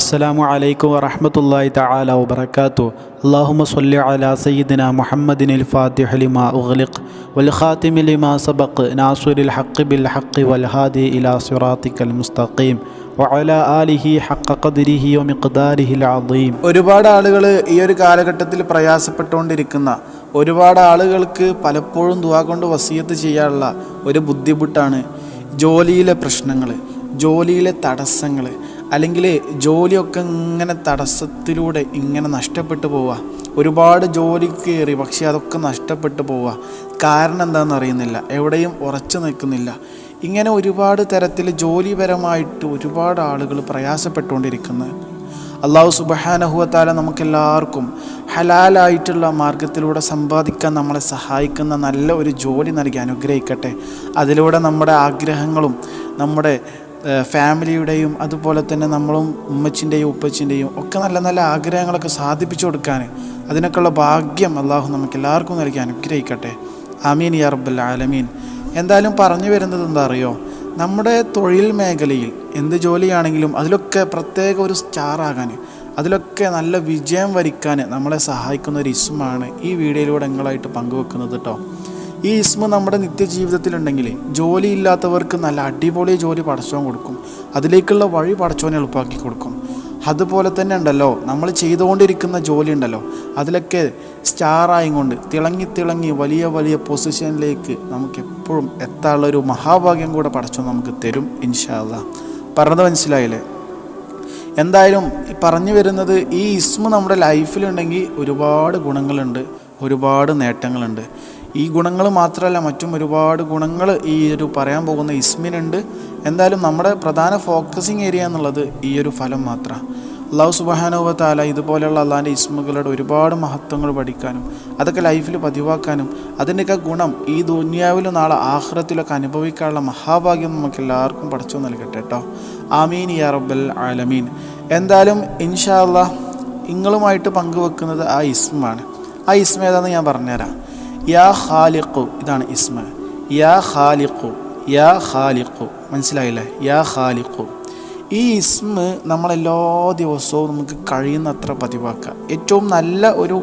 അസ്സാം വലൈക്കും വറഹമത്തല്ലാഹി തആല വാത്തു അള്ളാഹുമ സല്ലി അലാ സയ്യിദിന മുഹമ്മദിൻ അൽ ഫാത്തിഹ ലിമാ ഉഗ്ലിഖ് വൽ ഖാതിമി ലിമാ സബഖ് നാസുരിൽ ഹഖ് ബിൽ ഹഖ് വൽ ഹാദി ഇലാ സിറാത്തിക്കൽ മുസ്തഖീം വഅല ആലിഹി ഹഖ ഖദ്രിഹി വമിഖ്ദാരിഹി അലീം ഒരുപാട് ആളുകൾ ഈ ഒരു കാലഘട്ടത്തിൽ പ്രയാസപ്പെട്ടുകൊണ്ടിരിക്കുന്ന ഒരുപാട് ആളുകൾക്ക് പലപ്പോഴും ദുആ കൊണ്ട് വസീയത്ത് ചെയ്യാനുള്ള ഒരു ബുദ്ധിമുട്ടാണ്. ജോലിയിലെ പ്രശ്നങ്ങൾ ജോലിയിലെ തടസ്സങ്ങൾ അല്ലെങ്കിൽ ജോലിയൊക്കെ ഇങ്ങനെ തടസ്സത്തിലൂടെ ഇങ്ങനെ നഷ്ടപ്പെട്ടു പോവുക ഒരുപാട് ജോലി കയറി പക്ഷേ അതൊക്കെ നഷ്ടപ്പെട്ടു പോവുക കാരണം എന്താണെന്ന് അറിയുന്നില്ല. എവിടെയും ഉറച്ചു നിൽക്കുന്നില്ല. ഇങ്ങനെ ഒരുപാട് തരത്തിൽ ജോലിപരമായിട്ട് ഒരുപാട് ആളുകൾ പ്രയാസപ്പെട്ടുകൊണ്ടിരിക്കുന്നത് അള്ളാഹു സുബഹാനഹുവത്താല നമുക്കെല്ലാവർക്കും ഹലാലായിട്ടുള്ള മാർഗത്തിലൂടെ സമ്പാദിക്കാൻ നമ്മളെ സഹായിക്കുന്ന നല്ല ഒരു ജോലി നൽകി അനുഗ്രഹിക്കട്ടെ. അതിലൂടെ നമ്മുടെ ആഗ്രഹങ്ങളും നമ്മുടെ ഫാമിലിയുടെയും അതുപോലെ തന്നെ നമ്മളും ഉമ്മച്ചിന്റെയും ഉപ്പച്ചിന്റെയും ഒക്കെ നല്ല നല്ല ആഗ്രഹങ്ങളൊക്കെ സാധിപ്പിച്ചു കൊടുക്കാൻ അതിനൊക്കെയുള്ള ഭാഗ്യം അള്ളാഹു നമുക്ക് എല്ലാവർക്കും നൽകി അനുഗ്രഹിക്കട്ടെ. അമീൻ യാ റബ്ബൽ ആലമീൻ. എന്തായാലും പറഞ്ഞു വരുന്നത് എന്താ അറിയോ? നമ്മുടെ തൊഴിൽ മേഖലയിൽ എന്ത് ജോലിയാണെങ്കിലും അതിലൊക്കെ പ്രത്യേക ഒരു സ്റ്റാറാകാൻ അതിലൊക്കെ നല്ല വിജയം വരിക്കാൻ നമ്മളെ സഹായിക്കുന്ന ഒരു ഇസ്മാണ് ഈ വീഡിയോയിലൂടെ നിങ്ങളായിട്ട് പങ്കുവെക്കുന്നത് കേട്ടോ ഈ ഇസ്മ നമ്മുടെ നിത്യജീവിതത്തിലുണ്ടെങ്കിൽ ജോലി ഇല്ലാത്തവർക്ക് നല്ല അടിപൊളി ജോലി പടച്ചോൻ കൊടുക്കും. അതിലേക്കുള്ള വഴി പടച്ചോൻ എളുപ്പമാക്കി കൊടുക്കും. അതുപോലെ തന്നെ ഉണ്ടല്ലോ. നമ്മൾ ചെയ്തുകൊണ്ടിരിക്കുന്ന ജോലി ഉണ്ടല്ലോ. അതിലൊക്കെ സ്റ്റാറായും കൊണ്ട് തിളങ്ങി തിളങ്ങി വലിയ വലിയ പൊസിഷനിലേക്ക് നമുക്ക് എപ്പോഴും എത്താനുള്ള ഒരു മഹാഭാഗ്യം കൂടെ പടച്ചു നമുക്ക് തരും ഇൻഷാല്ല പറഞ്ഞത് മനസ്സിലായില്ലേ? എന്തായാലും പറഞ്ഞു വരുന്നത് ഈ ഇസ്മ നമ്മുടെ ലൈഫിലുണ്ടെങ്കിൽ ഒരുപാട് ഗുണങ്ങളുണ്ട്. ഒരുപാട് നേട്ടങ്ങളുണ്ട്. ഈ ഗുണങ്ങൾ മാത്രമല്ല മറ്റും ഒരുപാട് ഗുണങ്ങൾ ഈ ഒരു പറയാൻ പോകുന്ന ഇസ്മിനുണ്ട്. എന്തായാലും നമ്മുടെ പ്രധാന ഫോക്കസിങ് ഏരിയ എന്നുള്ളത് ഈ ഒരു ഫലം മാത്രമാണ്. അള്ളാഹു സുബാനോവ താല ഇതുപോലെയുള്ള അള്ളാഹിന്റെ ഇസ്മുകളുടെ ഒരുപാട് മഹത്വങ്ങൾ പഠിക്കാനും അതൊക്കെ ലൈഫിൽ പതിവാക്കാനും അതിന്റെയൊക്കെ ഗുണം ഈ ദുനിയാവിലും നാളെ ആഹ്റത്തിലൊക്കെ അനുഭവിക്കാനുള്ള മഹാഭാഗ്യം നമുക്ക് എല്ലാവർക്കും പഠിച്ചു നൽകട്ടെ കേട്ടോ. ആമീൻ യാ റബ്ബൽ ആലമീൻ. എന്തായാലും ഇൻഷാ അള്ളാഹ് നിങ്ങളുമായിട്ട് പങ്കുവെക്കുന്നത് ആ ഇസ്മാണ്. ആ ഇസ്മ ഏതാണെന്ന് ഞാൻ പറഞ്ഞുതരാം. യാ ഖാലിഖു ഇതാണ് ഇസ്മ. യാ ഖാലിഖു യാ ഖാലിഖു. മനസ്സിലായില്ലേ? യാ ഖാലിഖു. ഈ ഇസ്മ നമ്മളെല്ലാ ദിവസവും നമുക്ക് കഴിയുന്നത്ര പതിവാക്കുക. ഏറ്റവും നല്ല ഒരു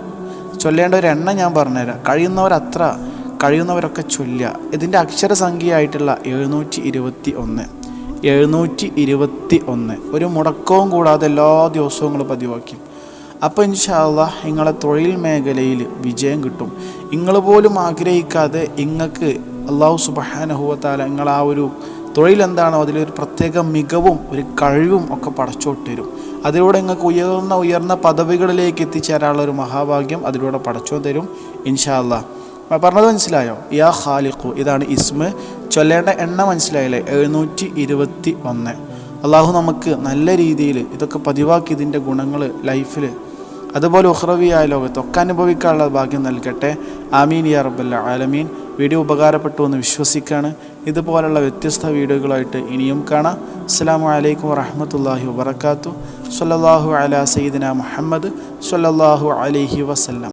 ചൊല്ലേണ്ട ഒരു എണ്ണം ഞാൻ പറഞ്ഞുതരാം. കഴിയുന്നവരത്ര കഴിയുന്നവരൊക്കെ ചൊല്ലുക. ഇതിന്റെ അക്ഷരസംഖ്യയായിട്ടുള്ള എഴുന്നൂറ്റി ഇരുപത്തി ഒന്ന് എഴുന്നൂറ്റി ഇരുപത്തി ഒന്ന് ഒരു മുടക്കവും കൂടാതെ എല്ലാ ദിവസവും നിങ്ങൾ പതിവാക്കി. അപ്പോൾ ഇൻഷാല്ല നിങ്ങളെ തൊഴിൽ മേഖലയിൽ വിജയം കിട്ടും. നിങ്ങൾ പോലും ആഗ്രഹിക്കാതെ നിങ്ങൾക്ക് അള്ളാഹു സുബഹാനഹുവത്താല നിങ്ങൾ ആ ഒരു തൊഴിൽ എന്താണോ അതിലൊരു പ്രത്യേക മികവും ഒരു കഴിവും ഒക്കെ പടച്ചോട്ട് തരും അതിലൂടെ നിങ്ങൾക്ക് ഉയർന്ന ഉയർന്ന പദവികളിലേക്ക് എത്തിച്ചേരാനുള്ള ഒരു മഹാഭാഗ്യം അതിലൂടെ പടച്ചോ തരും ഇൻഷാല്ല പറഞ്ഞത് മനസ്സിലായോ? യാ ഖാലിഖു ഇതാണ് ഇസ്മ. ചൊല്ലേണ്ട എണ്ണ മനസ്സിലായില്ലേ? എഴുന്നൂറ്റി ഇരുപത്തി ഒന്ന്. അള്ളാഹു നമുക്ക് നല്ല രീതിയിൽ ഇതൊക്കെ പതിവാക്കി ഇതിന്റെ ഗുണങ്ങൾ ലൈഫിൽ അതുപോലെ ഉഹ്റവിയായ ലോകത്ത് ഒക്കെ അനുഭവിക്കാനുള്ള ഭാഗ്യം നൽകട്ടെ. ആമീൻ യാ റബ്ബല്ല ആലമീൻ. വീഡിയോ ഉപകാരപ്പെട്ടു എന്ന് വിശ്വസിക്കുകയാണ്. ഇതുപോലുള്ള വ്യത്യസ്ത വീഡിയോകളായിട്ട് ഇനിയും കാണാം. അസ്സാം വലൈക്കും വറഹമത്തല്ലാഹി വബർക്കാത്തു സല്ലാഹു അലാ സയ്യിദിന മുഹമ്മദ് സല്ലാഹു അലഹി വസല്ലം.